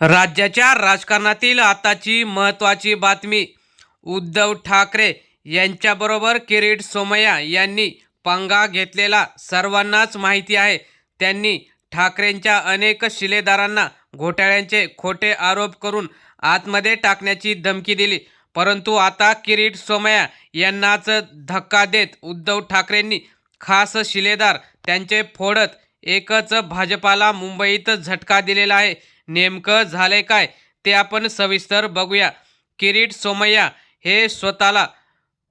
राज्याच्या राजकारणातील आताची महत्त्वाची बातमी. उद्धव ठाकरे यांच्याबरोबर किरीट सोमय्या यांनी पंगा घेतलेला सर्वांनाच माहिती आहे. त्यांनी ठाकरेंच्या अनेक शिलेदारांना घोटाळ्यांचे खोटे आरोप करून आतमध्ये टाकण्याची धमकी दिली. परंतु आता किरीट सोमय्या यांनाच धक्का देत उद्धव ठाकरेंनी खास शिलेदार त्यांचे फोडत एकच भाजपाला मुंबईत झटका दिलेला आहे. नेमकं झालंय काय ते आपण सविस्तर बघूया. किरीट सोमय्या हे स्वतःला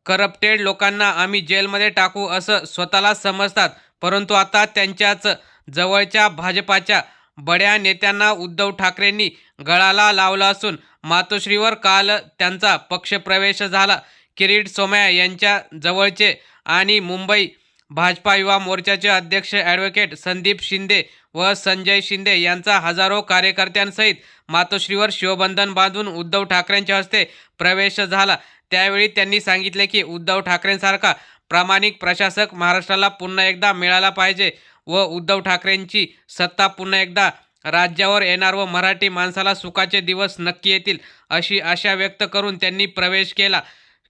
करप्टेड लोकांना आम्ही जेलमध्ये टाकू असं स्वतःला समजतात. परंतु आता त्यांच्याच जवळच्या भाजपाच्या बड्या नेत्यांना उद्धव ठाकरेंनी गळाला लावला असून मातोश्रीवर काल त्यांचा पक्षप्रवेश झाला. किरीट सोमय्या यांच्या जवळचे आणि मुंबई भाजपा युवा मोर्चाचे अध्यक्ष ॲडव्होकेट संदीप शिंदे व संजय शिंदे यांचा हजारो कार्यकर्त्यांसहित मातोश्रीवर शिवबंधन बांधून उद्धव ठाकरेंच्या हस्ते प्रवेश झाला. त्यावेळी त्यांनी सांगितले की उद्धव ठाकरेंसारखा प्रामाणिक प्रशासक महाराष्ट्राला पुन्हा एकदा मिळाला पाहिजे व उद्धव ठाकरेंची सत्ता पुन्हा एकदा राज्यावर येणार व मराठी माणसाला सुखाचे दिवस नक्की येतील अशी आशा व्यक्त करून त्यांनी प्रवेश केला.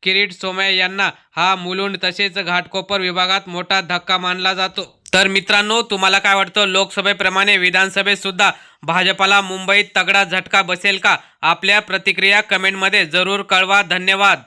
किरीट सोमय यांना हा मुलुंड तसेच घाटकोपर विभागात मोठा धक्का मानला जातो. तर मित्रांनो तुम्हाला काय वाटतं? लोकसभेप्रमाणे विधानसभेत सुद्धा भाजपाला मुंबईत तगडा झटका बसेल का? आपल्या प्रतिक्रिया कमेंटमध्ये जरूर कळवा. धन्यवाद.